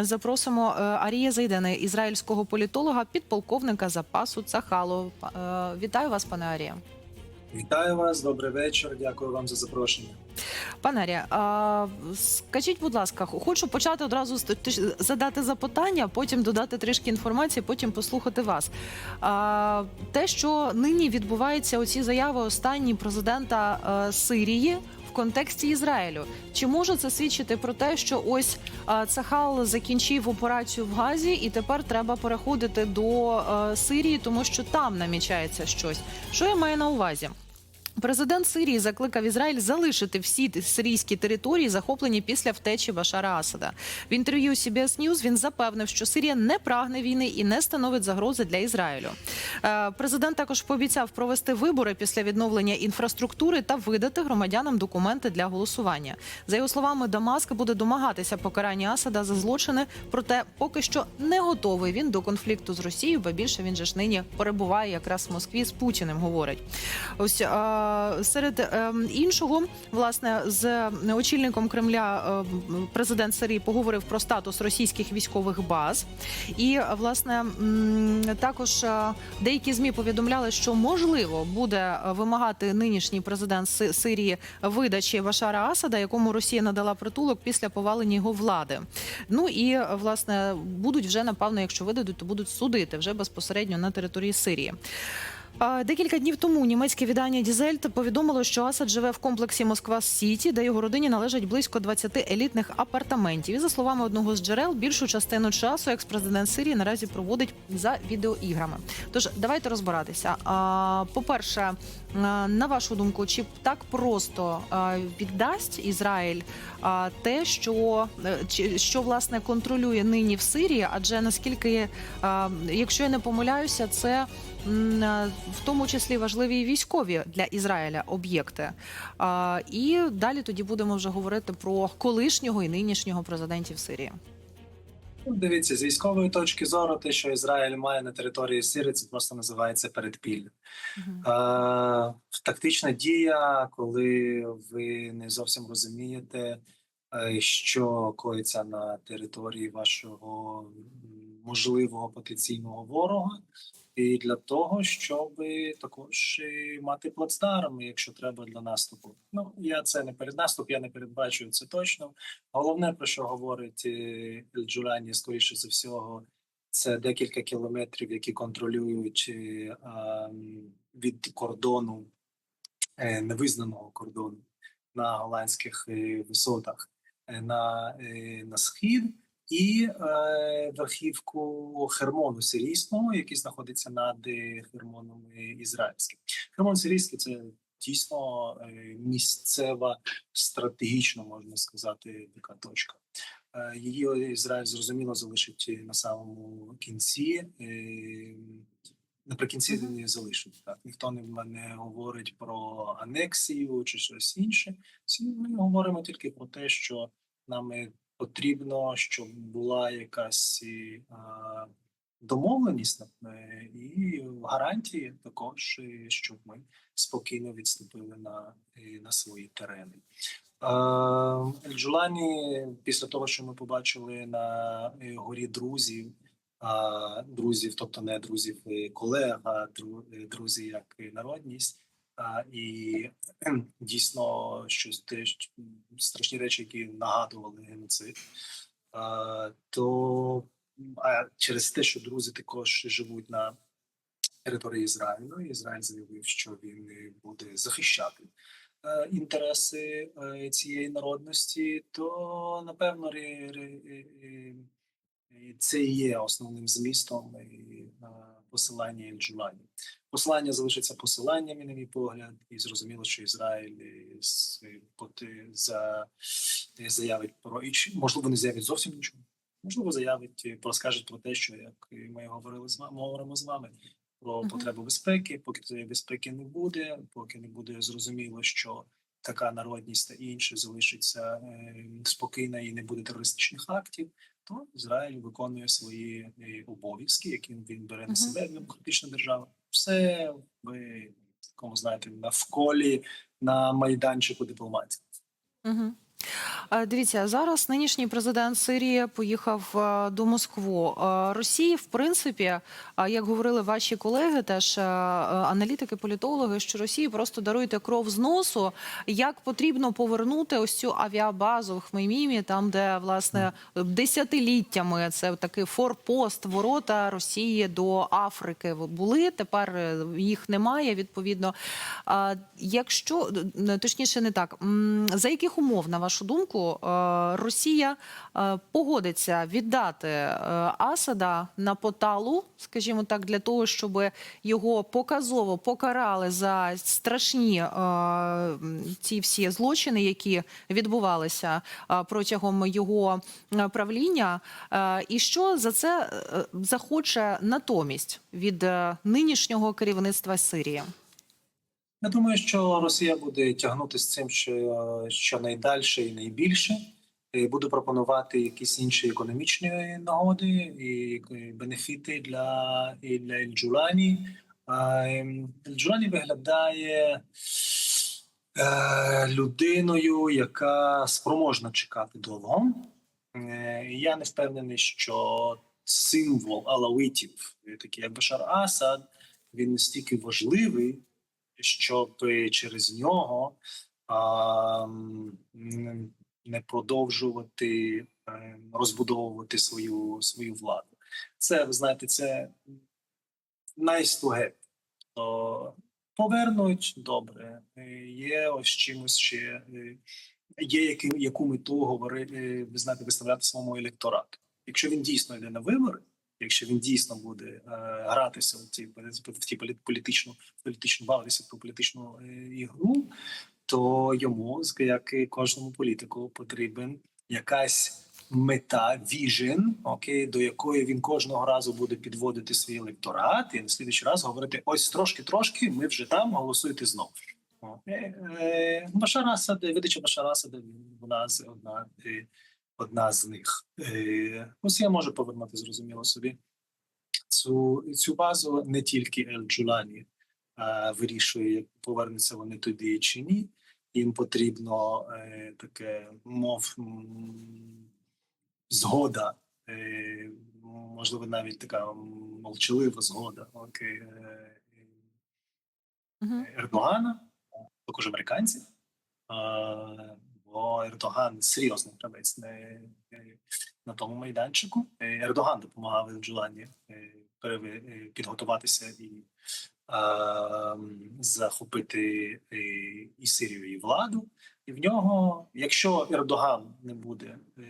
запросимо е, Арія Зайдена, ізраїльського політолога, підполковника запасу Цахалу. Е, Вітаю вас, пане Арія. Вітаю вас, добрий вечір. Дякую вам за запрошення. Пане Арія, а, скажіть, будь ласка, хочу почати одразу задати запитання, потім додати трішки інформації, потім послухати вас. А, те, що нині відбуваються оці заяви останні президента е, Сирії. Контексті Ізраїлю чи може це свідчити про те, що ось Цахал закінчив операцію в Газі, і тепер треба переходити до е, Сирії, тому що там намічається щось? Що я маю на увазі? Президент Сирії закликав Ізраїль залишити всі сирійські території, захоплені після втечі Башара Асада. В інтерв'ю CBS News він запевнив, що Сирія не прагне війни і не становить загрози для Ізраїлю. Е, Президент також пообіцяв провести вибори після відновлення інфраструктури та видати громадянам документи для голосування. За його словами, Дамаск буде домагатися покарання Асада за злочини, проте поки що не готовий він до конфлікту з Росією, бо більше він же ж нині перебуває якраз в Москві з Путіним. Говорить. Ось е, серед е, іншого, власне, з очільником Кремля е, президент Сирії поговорив про статус російських військових баз, і е, власне також е, деякі змі повідомляли, що можливо буде вимагати нинішній президент Сирії видачі Башара Асада, якому Росія надала притулок після повалення його влади. Ну і е, власне будуть вже напевно, якщо видадуть, то будуть судити вже безпосередньо на території Сирії. Декілька днів тому німецьке видання Дізельт повідомило, що Асад живе в комплексі Москва Сіті, де його родині належать близько 20 елітних апартаментів. І за словами одного з джерел, більшу частину часу екс-президент Сирії наразі проводить за відеоіграми. Тож давайте розбиратися. По-перше, на вашу думку, чи так просто віддасть Ізраїль те, що, е, що власне контролює нині в Сирії? Адже наскільки, якщо я не помиляюся, це е, в тому числі важливі і військові для Ізраїля об'єкти. І далі тоді будемо вже говорити про колишнього і нинішнього президентів Сирії. Ну, Дивіться, з військової точки зору, те, що Ізраїль має на території Сирії, це просто називається передпілля. Мгм. Е, тактична дія, коли ви не зовсім розумієте, е, що коїться на території вашого можливого потенційного ворога, і для того, щоб також мати плацдарм, якщо треба для наступу. Ну я це не перед наступ, я не передбачую це точно. Головне про що говорить е, Ель-Джурані, скоріше за всього, це декілька кілометрів, які контролюють е, від кордону е, невизнаного кордону на голландських висотах на, на схід, і е, верхівку Хермону сирійського, який знаходиться над е, Хермоном е, ізраїльським. Хермон сирійський це дійсно е, місцева стратегічно можна сказати така точка. Її Ізраїль зрозуміло залишить на самому кінці. Наприкінці він її залишить. Так ніхто не, не говорить про анексію чи щось інше. Всі Ми говоримо тільки про те, що нам е, потрібно, щоб була якась е, домовленість е, і гарантії також, е, щоб ми спокійно відступили на, на свої терени. Джулані, після того, що ми побачили на горі друзів, друзів, тобто не друзів колег, а дру- друзі як народність. І дійсно щось те, страшні речі, які нагадували геноцид. То а через те, що друзі також живуть на території Ізраїлю, Ізраїль заявив, що він буде захищати е, інтереси е, цієї народності, то напевно е, це і є основним змістом е, посилання Ельджулані. Посилання залишиться посиланням, і на мій погляд, і зрозуміло, що Ізраїль е, поти- за е, заявить про і чи- можливо не заявить зовсім нічого. Можливо, заявить е, розкаже про те, що як ми говорили з вами, говоримо з вами про потребу безпеки. Поки цієї безпеки не буде, поки не буде зрозуміло, що така народність та інше залишиться спокійна і не буде терористичних актів, то Ізраїль виконує свої обов'язки, які він бере на себе демократична держава. Все ви, такому знаєте навколі на майданчику дипломатії. Угу. Е, Дивіться, зараз нинішній президент Сирії поїхав е, до Москву. Е, Росії, в принципі, як говорили ваші колеги, теж аналітики, політологи, що Росії просто даруйте кров з носу. Як потрібно повернути ось цю авіабазу в Хмеймімі, там, де власне десятиліттями це такий форпост ворота Росії до Африки були. Тепер їх немає. Відповідно, якщо точніше не так, за яких умов, на вашу думку, е, Росія е, погодиться віддати е, Асада на поталу, скажімо так, для того, щоб його показово покарали за страшні ці всі злочини, які відбувалися протягом його правління, і що за це захоче натомість від нинішнього керівництва Сирії? Я думаю, що Росія буде тягнути з цим, що, що найдальше і найбільше. І буде пропонувати якісь інші економічні нагоди і бенефіти для, і для Ельджулані. А, ем, Ельджулані виглядає е, людиною, яка спроможна чекати довго. Е, Я не впевнений, що символ алавитів, такий як Башар Асад, він настільки важливий, щоб через нього а, не продовжувати е, розбудовувати свою свою владу. Це ви знаєте, це nice. То повернуть добре. Е, Є ось чимось ще. е, Є яким, яку мету говорити, ви знаєте, виставляти своєму електорату. Якщо він дійсно йде на вибори, якщо він дійсно буде е, гратися в ці в ті політичну політичну бавитися в політичну е, ігру, то йому, як і кожному політику, потрібен якась мета, віжен, окей, до якої він кожного разу буде підводити свій електорат, і на слідуючий раз говорити: ось трошки, трошки, ми вже там голосуйте знову. Е, е, Башар Асад, видача Башара Асада, вона з одна, одна з них. Е, Росія може повернути, зрозуміло собі. Цю, цю базу не тільки Ель Джулані вирішує, як повернуться вони туди чи ні. Їм потрібно е, таке мов згода, е, можливо, навіть така молчалива згода. Окей, е, Ердогана, також американців. Е, Бо Ердоган серйозний гравець на тому майданчику. Е, Ердоган допомагав Джулані підготуватися і е, захопити е, і Сирію, і владу. І в нього, якщо Ердоган не буде, е,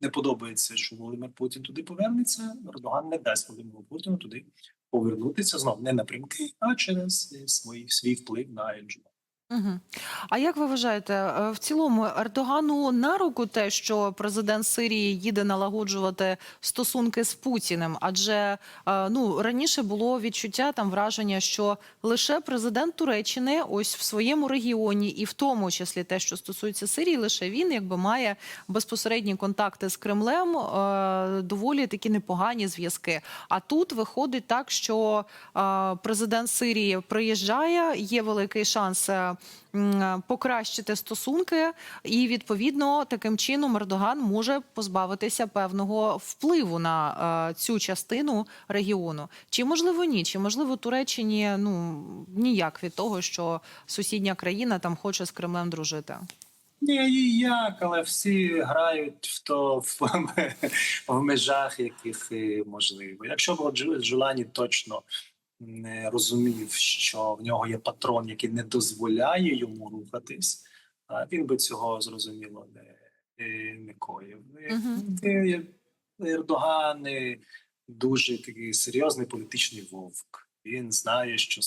не подобається, що Володимир Путін туди повернеться, Ердоган не дасть Володимиру Путіну туди повернутися знов не напрямки, а через е, свій, свій вплив на Енджела. Мгм. А як ви вважаєте, е, в цілому Ердогану на руку те, що президент Сирії їде налагоджувати стосунки з Путіним? Адже е, ну раніше було відчуття там враження, що лише президент Туреччини, ось в своєму регіоні, і в тому числі те, що стосується Сирії, лише він якби має безпосередні контакти з Кремлем, е, доволі такі непогані зв'язки. А тут виходить так, що президент Сирії приїжджає, є великий шанс. Покращити стосунки, і відповідно таким чином Ердоган може позбавитися певного впливу на е, цю частину регіону. Чи можливо ні? Чи можливо Туреччині ну ніяк від того, що сусідня країна там хоче з Кремлем дружити? Ні, і як, але всі грають в то в, в межах, яких можливо. Якщо б Джу- Джулані точно не розумів, що в нього є патрон, який не дозволяє йому рухатись, а він би цього зрозуміло не, не коїв. Мгм. е, Ердоган дуже такий серйозний політичний вовк. Він знає, що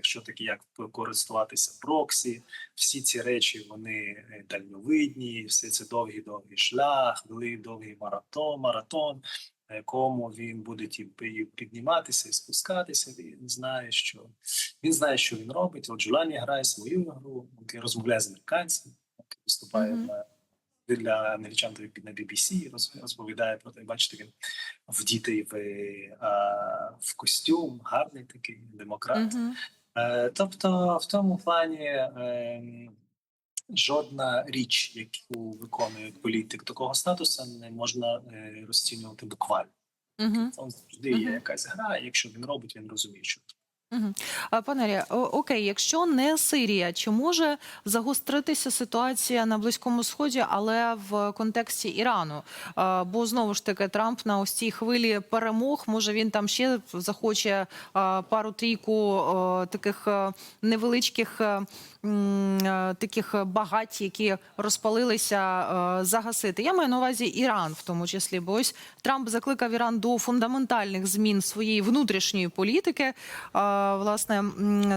що таке, як користуватися проксі, всі ці речі вони е, дальновидні, все це довгий довгий шлях, довгий маратон, маратон, на якому він буде ті- підніматися і спускатися. Він знає, що він знає, що він робить. От Джулані грає свою гру, який розмовляє з американцями, який виступає Мгм. на для англічан на BBC, роз- розповідає про те, бачите, він вдітий в, в костюм, гарний такий демократ. Мгм. Е, Тобто, в тому плані ем, жодна річ, яку виконує політик такого статусу, не можна е, розцінювати буквально. Угу. Там завжди є якась гра. і Якщо він робить, він розуміє, що. Угу. Пане окей, якщо не Сирія, чи може загостритися ситуація на Близькому Сході, але в контексті Ірану? Бо знову ж таки Трамп на ось цій хвилі перемог. Може він там ще захоче пару-трійку таких невеличких а, м, а, таких багать, які розпалилися, загасити. Я маю на увазі Іран, в тому числі, бо ось Трамп закликав Іран до фундаментальних змін своєї внутрішньої політики. Власне,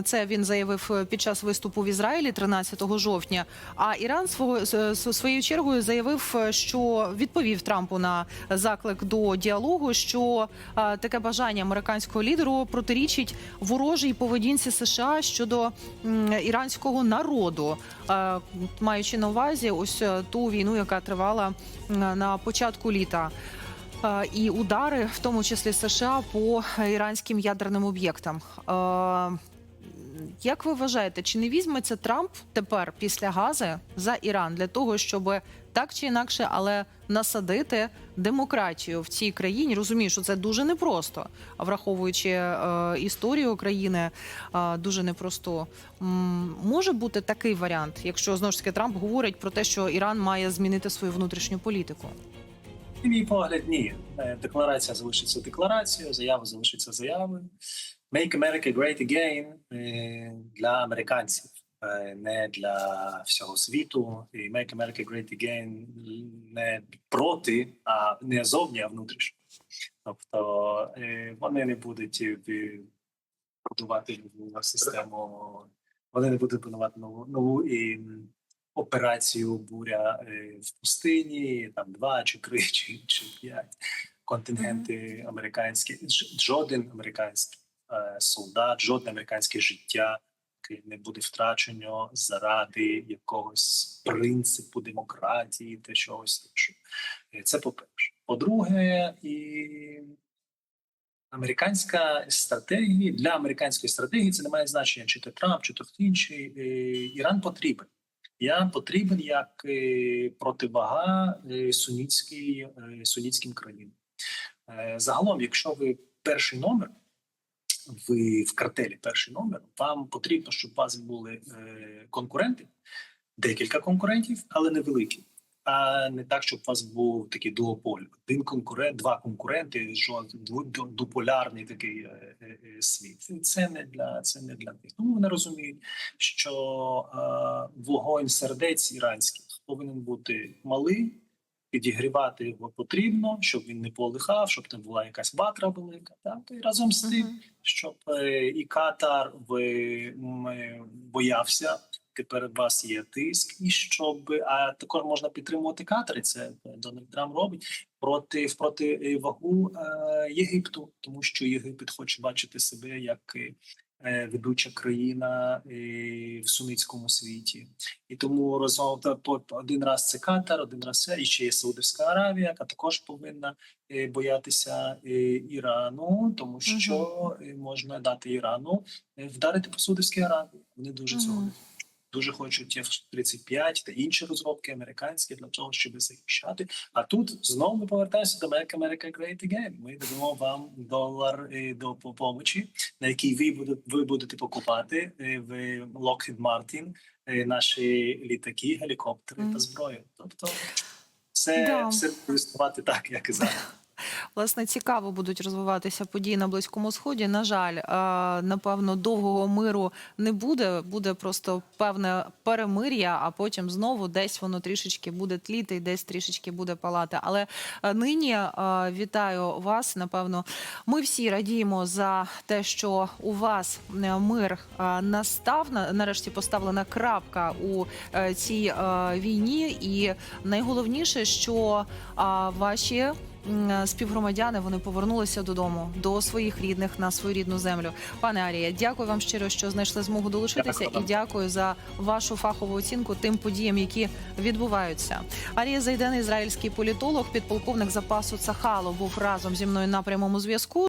це він заявив під час виступу в Ізраїлі 13 жовтня. А Іран свого своєю чергою заявив, що відповів Трампу на заклик до діалогу, що таке бажання американського лідеру протирічить ворожій поведінці США щодо м, іранського народу, маючи на увазі ось е, ту війну, яка тривала на початку літа. І удари, в тому числі США, по іранським ядерним об'єктам. Як ви вважаєте, чи не візьметься Трамп тепер після Гази за Іран для того, щоб так чи інакше, але насадити демократію в цій країні? Розумію, що це дуже непросто, враховуючи е, історію країни, е, дуже непросто. М, Може бути такий варіант, якщо знову ж таки Трамп говорить про те, що Іран має змінити свою внутрішню політику. Мій погляд, ні. Е, Декларація залишиться декларацією, заява залишиться заявою. Make America Great Again е, для американців, не для всього світу. І Make America Great Again не проти, а не зовні, а внутрішньо. Тобто е, вони не будуть е, будувати нову систему, вони не будуть будувати нову нову і операцію буря е, в пустині, там два чи три чи, чи п'ять контингенти американські, жоден американський солдат, жодне американське життя не буде втрачено заради якогось принципу демократії та чогось іншого. Е, Це по-перше. По-друге, і американська стратегія для американської стратегії це не має значення, чи це Трамп, чи то хто інший. Е, Іран потрібен. Іран потрібен як е, противага е, сунітській, е, сунітським країнам. Е, Загалом, якщо ви перший номер, ви в картелі перший номер, вам потрібно, щоб у вас були е, конкуренти, декілька конкурентів, але невеликі. А не так, щоб у вас був такий дуополь. Один конкурент, два конкуренти, дуполярний такий е, е, е, світ. Це не для це не для них. Тому вони розуміють, що е, вогонь сердець іранських повинен бути малий, підігрівати його потрібно, щоб він не полихав, щоб там була якась ватра велика. Так? І разом з тим, Мгм. щоб е, і Катар ви, е, боявся. Тепер у вас є тиск, і щоб а також можна підтримувати Катар, і це Дональд Трамп робить проти в противагу е, Єгипту, тому що Єгипет хоче бачити себе як ведуча країна е, в сунницькому світі, і тому разом один раз це Катар, один раз це і ще є Саудовська Аравія, яка також повинна е, боятися е, Ірану, тому що е, можна дати Ірану е, вдарити по Саудовській Аравії. Вони дуже цього. Дуже хочуть F-35 та інші розробки американські для того, щоб захищати. А тут знову ми повертаємося до Make America Great Again. Ми даємо вам долар е, до допомоги, на який ви будете ви будете покупати е, в Lockheed Martin е, наші літаки, гелікоптери Мгм. та зброю. Тобто, все, Да. все буде існувати так, як і зараз. Власне, цікаво будуть розвиватися події на Близькому Сході. На жаль, напевно, довгого миру не буде. Буде просто певне перемир'я, а потім знову десь воно трішечки буде тліти, і десь трішечки буде палати. Але е, нині е, вітаю вас. Напевно, ми всі радіємо за те, що у вас е, мир настав. Нарешті поставлена крапка у цій війні, і найголовніше, що ваші співгромадяни вони повернулися додому до своїх рідних на свою рідну землю. Пане Арія, дякую вам щиро, що знайшли змогу долучитися, і дякую за вашу фахову оцінку тим подіям, які відбуваються. Арія Зайден, ізраїльський політолог, підполковник запасу Цахало, був разом зі мною на прямому зв'язку.